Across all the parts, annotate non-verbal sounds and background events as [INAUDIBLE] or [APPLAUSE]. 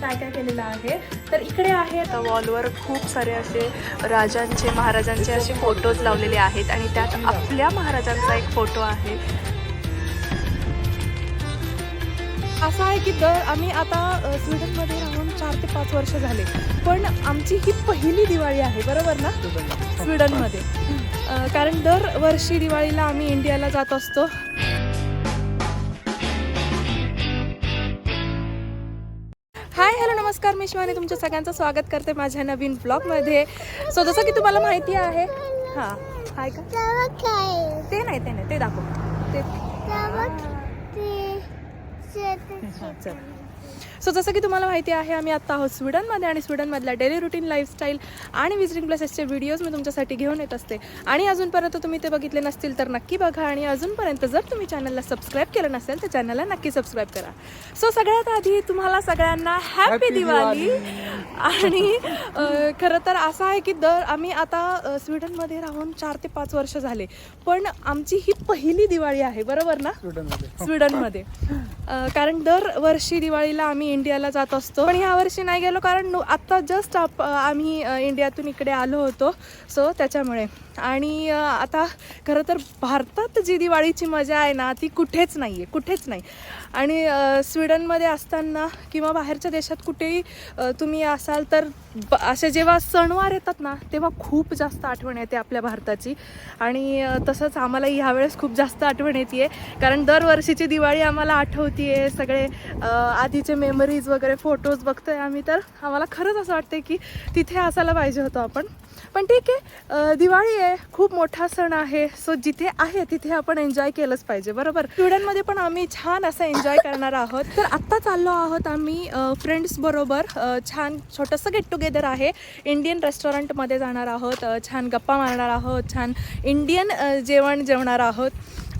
काय काय केलेलं आहे? तर इकडे आहे आता वॉलवर खूप सारे असे राजांचे महाराजांचे असे फोटोज लावलेले आहेत आणि त्यात आपल्या महाराजांचा एक फोटो आहे. असं आहे की दर आम्ही आता स्वीडनमध्ये राहून चार ते पाच वर्ष झाले. पण आमची ही पहिली दिवाळी आहे बरोबर ना? स्वीडनमध्ये. कारण दरवर्षी दिवाळीला आम्ही इंडियाला जात असतो. शिवानी तुमच्या सगळ्यांचं स्वागत करते माझ्या नवीन ब्लॉगमध्ये. सो जसं की तुम्हाला माहिती आहे हां हाय का? ते नाही ते नाही ते दाखव. ते चल. सो जसं की तुम्हाला माहिती आहे आम्ही आत्ता आहोत स्वीडनमध्ये आणि स्वीडनमधल्या डेली रुटीन लाईफस्टाईल आणि विजिटिंग प्लेसेसचे व्हिडिओज मी तुमच्यासाठी घेऊन येत असते. आणि अजूनपर्यंत तुम्ही ते बघितले नसतील तर नक्की बघा आणि अजूनपर्यंत जर तुम्ही चॅनलला सबस्क्राईब केलं नसेल तर चॅनलला नक्की सबस्क्राईब करा. सो सगळ्यात आधी तुम्हाला सगळ्यांना हॅपी दिवाळी. आणि खरं तर असं आहे की दर आम्ही आता स्वीडनमध्ये राहून चार ते पाच वर्ष झाले. पण आमची ही पहिली दिवाळी आहे बरोबर ना? स्वीडनमध्ये अ, कारण दरवर्षी दिवाळीला आम्ही इंडियाला जात असतो. पण ह्या वर्षी नाही गेलो कारण आत्ता जस्ट आप आम्ही इंडियातून इकडे आलो होतो. सो त्याच्यामुळे. आणि आता खरं तर भारतात जी दिवाळीची मजा आहे ना ती कुठेच नाही आहे कुठेच नाही. आणि स्वीडनमध्ये असताना किंवा बाहेरच्या देशात कुठेही तुम्ही असाल तर ब असे जेव्हा सणवार येतात ना तेव्हा खूप जास्त आठवण येते आपल्या भारताची. आणि तसंच आम्हाला ह्यावेळेस खूप जास्त आठवण येते कारण दरवर्षीची दिवाळी आम्हाला आठवतीये. सगळे आधीचे मेमरीज वगैरे फोटोज बघतोय आम्ही. तर आम्हाला खरंच असं वाटते की तिथे असायला पाहिजे होतो आपण. पण ठीक आहे दिवाळी आहे खूप मोठा सण आहे सो जिथे आहे तिथे आपण एन्जॉय केलंच पाहिजे बरोबर? स्टुडंटमध्ये पण आम्ही छान असं एन्जॉय करणार आहोत. तर आत्ता चाललो आहोत आम्ही फ्रेंड्स बरोबर छान छोटंसं गेट टुगेदर आहे. इंडियन रेस्टॉरंटमध्ये जाणार आहोत छान गप्पा मारणार आहोत छान इंडियन जेवण जेवणार आहोत.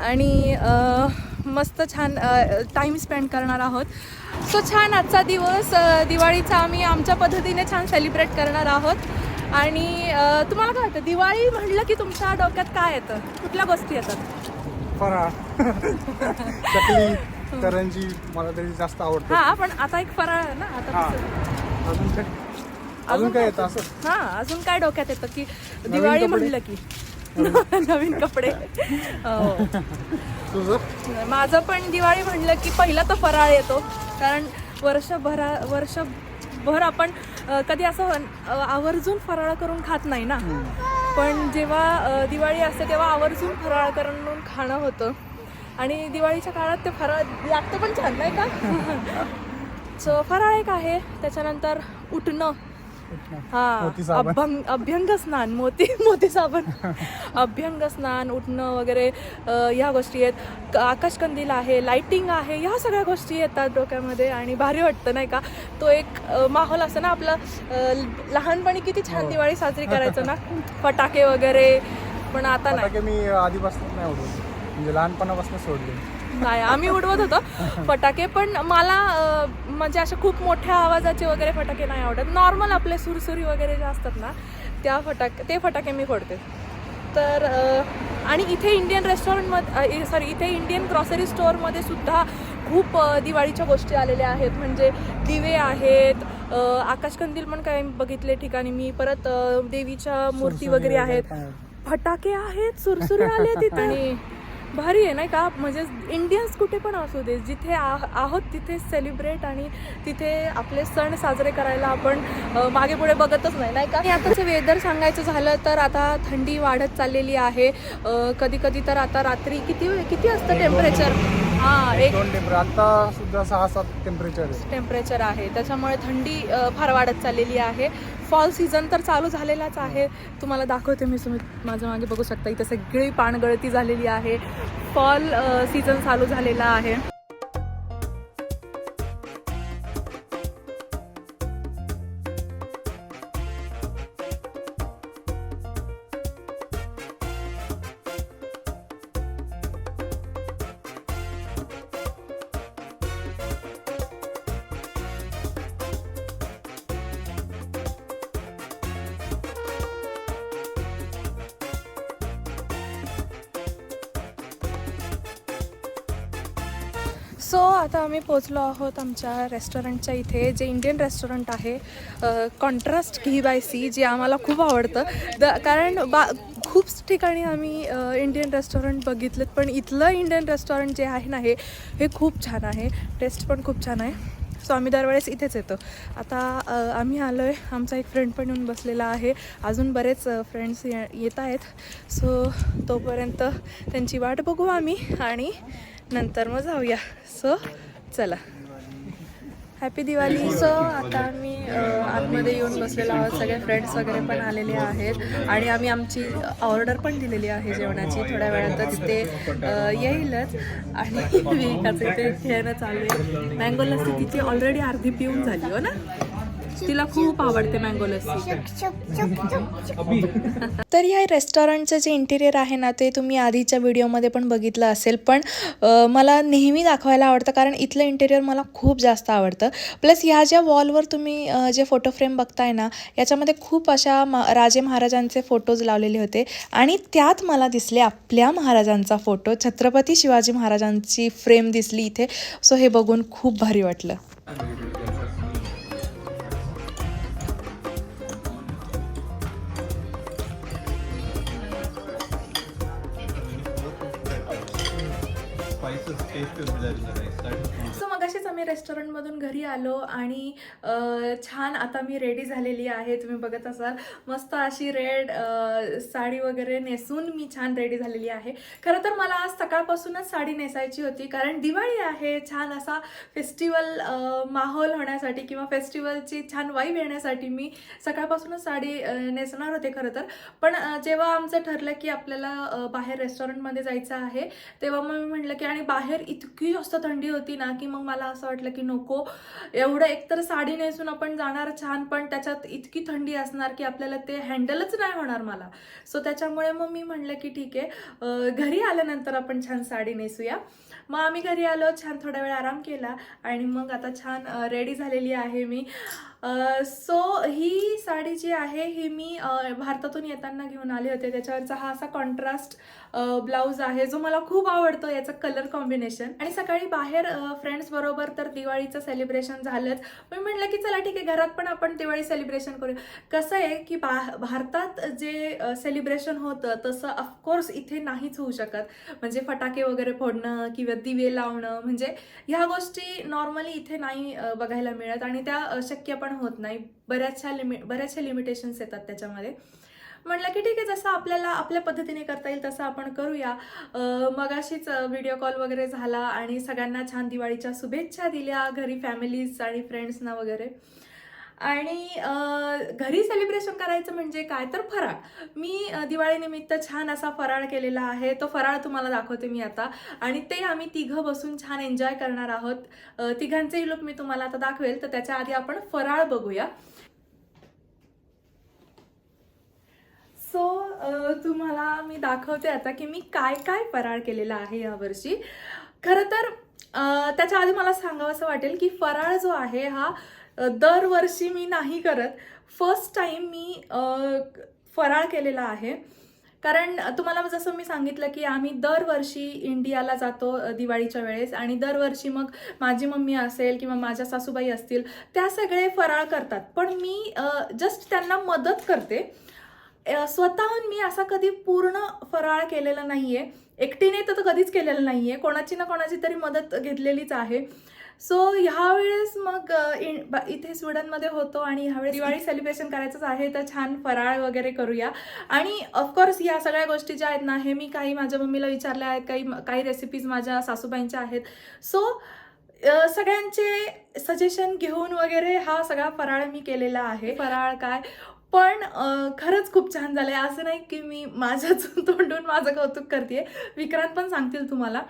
आणि मस्त छान टाईम स्पेंड करणार आहोत. सो छान आजचा दिवस दिवाळीचा आम्ही आमच्या पद्धतीने छान सेलिब्रेट करणार आहोत. आणि तुम्हाला काय वाटतं दिवाळी म्हटलं की तुमच्या डोक्यात काय येतं? कुठल्या गोष्टी येतात? फराळ. चकली करंजी मला तरी जास्त आवडतं. हा पण आता एक फराळ आहे ना आता हा. अजून काय? अजून काय येतं असं? हा अजून काय डोक्यात येतं की दिवाळी कपडे? म्हणलं की? [LAUGHS] नवीन कपडे. हो. तुझं? माझं पण दिवाळी म्हणलं की पहिला तर फराळ येतो. कारण वर्षभरा वर्षभर आपण कधी असं आवर्जून फराळ करून खात नाही ना. पण जेव्हा दिवाळी असते तेव्हा आवर्जून फराळ करून खाणं होतं. आणि दिवाळीच्या काळात ते फराळ लागतं पण छान नाही का? [LAUGHS] सो फराळ एक आहे. त्याच्यानंतर उठणं. हा. अभंग अभ्यंग स्नान मोती [LAUGHS] मोती साबण. अभ्यंग स्नान उठणं वगैरे ह्या गोष्टी आहेत. आकाशकंदील आहे लाइटिंग आहे ह्या सगळ्या गोष्टी येतात डोक्यामध्ये आणि भारी वाटतं नाही का? तो एक माहोल असतो ना आपलं लहानपणी किती छान हो. दिवाळी साजरी करायचं ना? फटाके वगैरे पण आता नाही. मी आधीपासून नाही म्हणजे लहानपणापासून सोडले. नाही आम्ही उडवत होतो. फटाके पण मला अ, म्हणजे असे खूप मोठ्या आवाजाचे वगैरे फटाके नाही आवडत. नॉर्मल आपले सुरसुरी वगैरे जे असतात ना त्या फटाके ते फटाके मी फोडते. तर अ, आणि इथे इंडियन रेस्टॉरंटमध्ये सॉरी इथे इंडियन ग्रॉसरी स्टोअरमध्ये सुद्धा खूप अ, दिवाळीच्या गोष्टी आलेल्या आहेत. म्हणजे दिवे आहेत अ, आकाशकंदील पण काय बघितले ठिकाणी मी. परत अ, देवीच्या मूर्ती वगैरे आहेत. फटाके आहेत सुरसुरी आले [LAUGHS] तिथे. आणि भारी आहे नाही का? म्हणजे इंडियन्स कुठे पण असू दे जिथे आ- आहोत तिथे सेलिब्रेट आणि तिथे आपले सण साजरे करायला आपण मागे पुढे बघतच नाही नाही का? आणि आताचं वेदर सांगायचं झालं तर आता थंडी वाढत चाललेली आहे. कधी कधी तर आता रात्री किती किती असतं टेम्परेचर हां एक दोन टेम्परेचर आता सुद्धा सहा सात टेम्परेचर आहे. टेम्परेचर आहे. त्याच्यामुळे थंडी फार वाढत चाललेली आहे. फॉल सीझन तर चालू झालेलाच आहे. तुम्हाला दाखवते मी तुम्ही माझ्या मागे बघू शकता. इथे सगळी पाणगळती झालेली आहे. फॉल सीझन चालू झालेला आहे. सो आता आम्ही पोचलो आहोत आमच्या रेस्टॉरंटच्या इथे जे इंडियन रेस्टॉरंट आहे कॉन्ट्रास्ट घी बाय सी जे आम्हाला खूप आवडतं. द कारण बा खूप ठिकाणी आम्ही इंडियन रेस्टॉरंट बघितलेत पण इथलं इंडियन रेस्टॉरंट जे आहे ना हे हे खूप छान आहे. टेस्ट पण खूप छान आहे. सो आम्ही दरवेळेस इथेच येतो. आता आम्ही आलो आहे आमचा एक फ्रेंड पण येऊन बसलेला आहे. अजून बरेच फ्रेंड्स येत आहेत. सो तोपर्यंत त्यांची वाट बघू आम्ही आणि नंतर मग जाऊया. सो चला. हॅपी दिवाळी सो आता आम्ही आतमध्ये येऊन बसलेलो आहोत. सगळे फ्रेंड्स वगैरे पण आलेले आहेत. आणि आम्ही आमची ऑर्डर पण दिलेली आहे जेवणाची. थोड्या वेळातच ते येईलच. आणि [LAUGHS] विकाचं इथे खेळणं चालू आहे. मँगो लस्सी तिची ऑलरेडी अर्धी पिऊन झाली हो ना? तिला खूप आवडते मँगो लस्सी. तर ह्या रेस्टॉरंटचं जे इंटिरियर आहे ना ते तुम्ही आधीच्या व्हिडिओमध्ये पण बघितलं असेल. पण मला नेहमी दाखवायला आवडतं कारण इथलं इंटिरियर मला खूप जास्त आवडतं. प्लस ह्या ज्या वॉलवर तुम्ही जे फोटो फ्रेम बघताय ना याच्यामध्ये खूप अशा मा राजे महाराजांचे फोटोज लावलेले होते. आणि त्यात मला दिसले आपल्या महाराजांचा फोटो छत्रपती शिवाजी महाराजांची फ्रेम दिसली इथे. सो हे बघून खूप भारी वाटलं. रेस्टॉरंटमधून घरी आलो आणि छान आता मी रेडी झालेली आहे. तुम्ही बघत असाल मस्त अशी रेड साडी वगैरे नेसून मी छान रेडी झालेली आहे. खरं तर मला आज सकाळपासूनच साडी नेसायची होती कारण दिवाळी आहे. छान असा फेस्टिवल माहोल होण्यासाठी किंवा फेस्टिवलची छान वाईब येण्यासाठी मी सकाळपासूनच साडी नेसणार होते खरं तर. पण जेव्हा आमचं ठरलं की आपल्याला बाहेर रेस्टॉरंटमध्ये जायचं आहे तेव्हा मग मी म्हटलं की आणि बाहेर इतकी जास्त थंडी होती ना की मग मला असं वाटलं की नको. एवढं एकतर साडी नेसून आपण जाणार छान पण त्याच्यात इतकी थंडी असणार की आपल्याला ते हँडलच नाही होणार मला. सो त्याच्यामुळे मग मी म्हणलं की ठीक आहे घरी आल्यानंतर आपण छान साडी नेसूया. मग आम्ही घरी आलो छान थोडा वेळ आराम केला आणि मग आता छान रेडी झालेली आहे मी. सो ही साडी जी आहे ही मी भारतातून येताना घेऊन आले होते. त्याच्यावरचा हा असा कॉन्ट्रास्ट ब्लाऊज आहे जो मला खूप आवडतो याचं कलर कॉम्बिनेशन आणि सकाळी बाहेर फ्रेंड्स बरोबर तर दिवाळीचं सेलिब्रेशन झालंच. मी म्हटलं की चला ठीक आहे घरात पण आपण दिवाळी सेलिब्रेशन करूया. कसं आहे की बा भारतात जे सेलिब्रेशन होतं तसं ऑफकोर्स इथे नाहीच होऊ शकत. म्हणजे फटाके वगैरे फोडणं किंवा दिवे लावणं म्हणजे ह्या गोष्टी नॉर्मली इथे नाही बघायला मिळत. आणि त्या शक्य पण होत नाही. बऱ्याचशा लिमि बऱ्याचशा लिमिटेशन्स येतात त्याच्यामध्ये. म्हटलं की ठीक आहे जसं आपल्याला आपल्या पद्धतीने करता येईल तसं आपण करूया. मगाशीच व्हिडिओ कॉल वगैरे झाला आणि सगळ्यांना छान दिवाळीच्या शुभेच्छा दिल्या घरी फॅमिलीज आणि फ्रेंड्सना वगैरे. आणि घरी सेलिब्रेशन करायचं म्हणजे काय? तर फराळ. मी दिवाळीनिमित्त छान असा फराळ केलेला आहे. तो फराळ तुम्हाला दाखवते मी आता. आणि ते आम्ही तिघं बसून छान एन्जॉय करणार आहोत. तिघांचेही लुक मी तुम्हाला आता दाखवेल. तर त्याच्या आधी आपण फराळ बघूया. सो तुम्हाला मी दाखवते आता की मी काय काय फराळ केलेला आहे यावर्षी. खरं तर त्याच्या आधी मला सांगावं असं वाटेल की फराळ जो आहे हा दरवर्षी मी नाही करत. फर्स्ट टाईम मी फराळ केलेला आहे. कारण तुम्हाला जसं मी सांगितलं की आम्ही दरवर्षी इंडियाला जातो दिवाळीच्या वेळेस आणि दरवर्षी मग माझी मम्मी असेल किंवा माझ्या सासूबाई असतील त्या सगळे फराळ करतात. पण मी जस्ट त्यांना मदत करते. स्वतःहून मी असा कधी पूर्ण फराळ केलेला नाही आहे एकटीने तर कधीच केलेलं नाही आहे कोणाची ना कोणाची तरी मदत घेतलेलीच आहे. सो ह्यावेळेस मग इथे स्वीडनमध्ये होतो आणि ह्यावेळेस दिवाळी सेलिब्रेशन करायचंच आहे तर छान फराळ वगैरे करूया. आणि ऑफकोर्स या सगळ्या गोष्टी ज्या आहेत ना हे मी काही माझ्या मम्मीला विचारल्या आहेत काही काही रेसिपीज माझ्या सासूबाईंच्या आहेत. सो सगळ्यांचे सजेशन घेऊन वगैरे हा सगळा फराळ मी केलेला आहे. फराळ काय? पण खरंच खूप छान झालंय. असं नाही की मी माझ्याच [LAUGHS] तोंडून माझं कौतुक करते विक्रांत पण सांगतील तुम्हाला.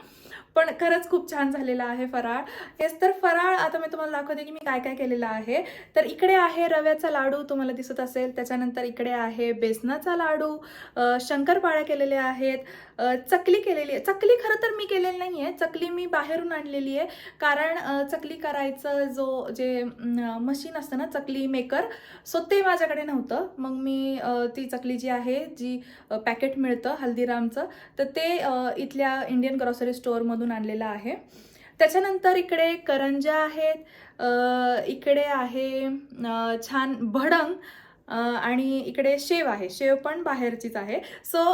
पण खरंच खूप छान झालेला आहे फराळ. हेच तर फराळ आता मी तुम्हाला दाखवते की मी काय काय केलेलं आहे. तर इकडे आहे रव्याचा लाडू तुम्हाला दिसत असेल. त्याच्यानंतर इकडे आहे बेसनाचा लाडू. शंकरपाळ्या केलेल्या आहेत. चकली केलेली आहे. चकली खरं तर मी केलेली नाही आहे चकली मी बाहेरून आणलेली आहे. कारण चकली करायचं जो जे मशीन असतं ना चकली मेकर सो ते माझ्याकडे नव्हतं. मग मी ती चकली जी आहे जी पॅकेट मिळतं हल्दीरामचं तर ते इथल्या इंडियन ग्रॉसरी स्टोअरमधून आणलेला आहे. त्याच्यानंतर इकडे करंजा आहेत. इकडे आहे छान भडंग आणि इकडे शेव आहे. शेव पण बाहेरचीच आहे. सो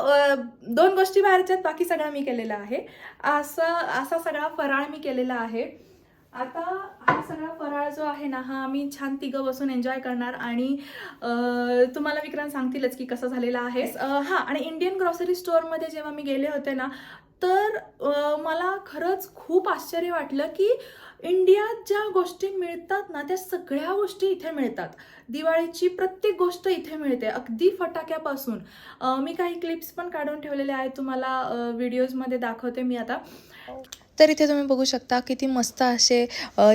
दोन गोष्टी बाहेरच्या बाकी सगळं मी केलेलं आहे. असं असा सगळा फराळ मी केलेला आहे. आता हा सगळा फराळ जो आहे ना हा आम्ही छान तिघं बसून एन्जॉय करणार आणि तुम्हाला विक्रांत सांगतीलच की कसं झालेलं आहे. हां आणि इंडियन ग्रॉसरी स्टोअरमध्ये जेव्हा मी गेले होते ना तर मला खरंच खूप आश्चर्य वाटलं की इंडियात ज्या गोष्टी मिळतात ना त्या सगळ्या गोष्टी इथे मिळतात. दिवाळीची प्रत्येक गोष्ट इथे मिळते अगदी फटाक्यापासून. मी काही क्लिप्स पण काढून ठेवलेले आहेत तुम्हाला व्हिडिओजमध्ये दाखवते मी आता. हो. तर इथे तुम्ही बघू शकता किती मस्त असे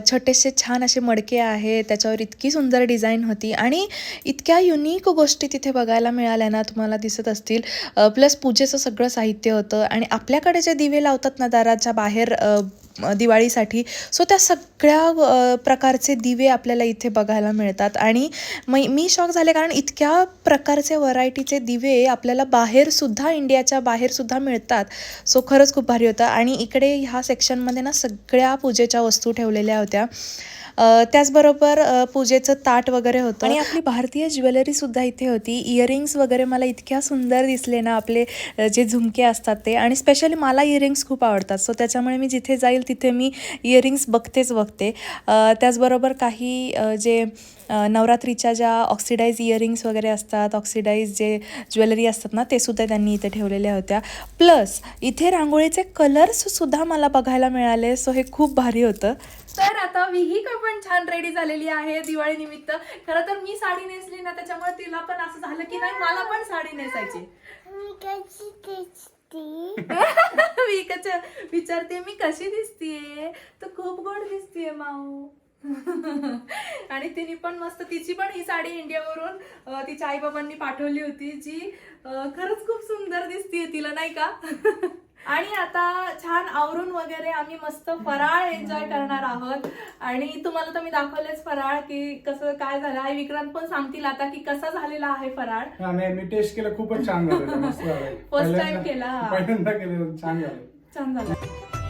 छोटेसे छान असे मडके आहे त्याच्यावर इतकी सुंदर डिझाईन होती आणि इतक्या युनिक गोष्टी तिथे बघायला मिळाल्या ना तुम्हाला दिसत असतील. प्लस पूजेचं सगळं साहित्य होतं आणि आपल्याकडे जे दिवे लावतात ना दाराच्या बाहेर दिवाळीसाठी. सो त्या सगळ्या प्रकारचे दिवे आपल्याला इथे बघायला मिळतात. आणि मी मी शॉक झाले कारण इतक्या प्रकारचे व्हरायटीचे दिवे आपल्याला बाहेरसुद्धा इंडियाच्या बाहेरसुद्धा मिळतात. सो खरंच खूप भारी होतं. आणि इकडे ह्या सेक्शनमध्ये ना सगळ्या पूजेच्या वस्तू ठेवलेल्या होत्या. त्याचबरोबर पूजेचं ताट वगैरे होतं. आणि आपली भारतीय ज्वेलरीसुद्धा इथे होती. इयरिंग्स वगैरे मला इतक्या सुंदर दिसले ना आपले जे झुमके असतात ते. आणि स्पेशली मला इयरिंग्स खूप आवडतात. सो त्याच्यामुळे मी जिथे जाईल तिथे मी इयरिंग्स बघतेच बघते. त्याचबरोबर काही जे नवरात्रीच्या ज्या ऑक्सिडाईज इयरिंग्स वगैरे असतात ऑक्सिडाईज जे ज्वेलरी असतात ना ते सुद्धा त्यांनी इथे ठेवलेल्या होत्या. प्लस इथे रांगोळीचे कलर्ससुद्धा मला बघायला मिळाले सो हे खूप भारी होतं. तर आता विहिका पण छान रेडी झालेली आहे दिवाळी निमित्त. खरं तर मी साडी नेसली ना त्याच्यामुळे तिला पण असं झालं की नाही मला पण साडी नेसायची. विकाच्या विचारते [LAUGHS] मी कशी दिसतीये? तू खूप गोड दिसतीये माऊ. [LAUGHS] आणि तिने पण मस्त तिची पण ही साडी इंडियावरून तिच्या आई बाबांनी पाठवली होती जी खरंच खूप सुंदर दिसतीये तिला नाही का? [LAUGHS] आणि आता छान आवरून वगैरे आम्ही मस्त फराळ एन्जॉय करणार आहोत. आणि तुम्हाला तर मी दाखवलेच फराळ की कसं काय झालं. आई विक्रांत पण सांगतील आता की कसा झालेला आहे फराळ. मी टेस्ट केलं खूपच छान हा. [LAUGHS] पहिल्यांदा केलं. छान झालं. छान झालं.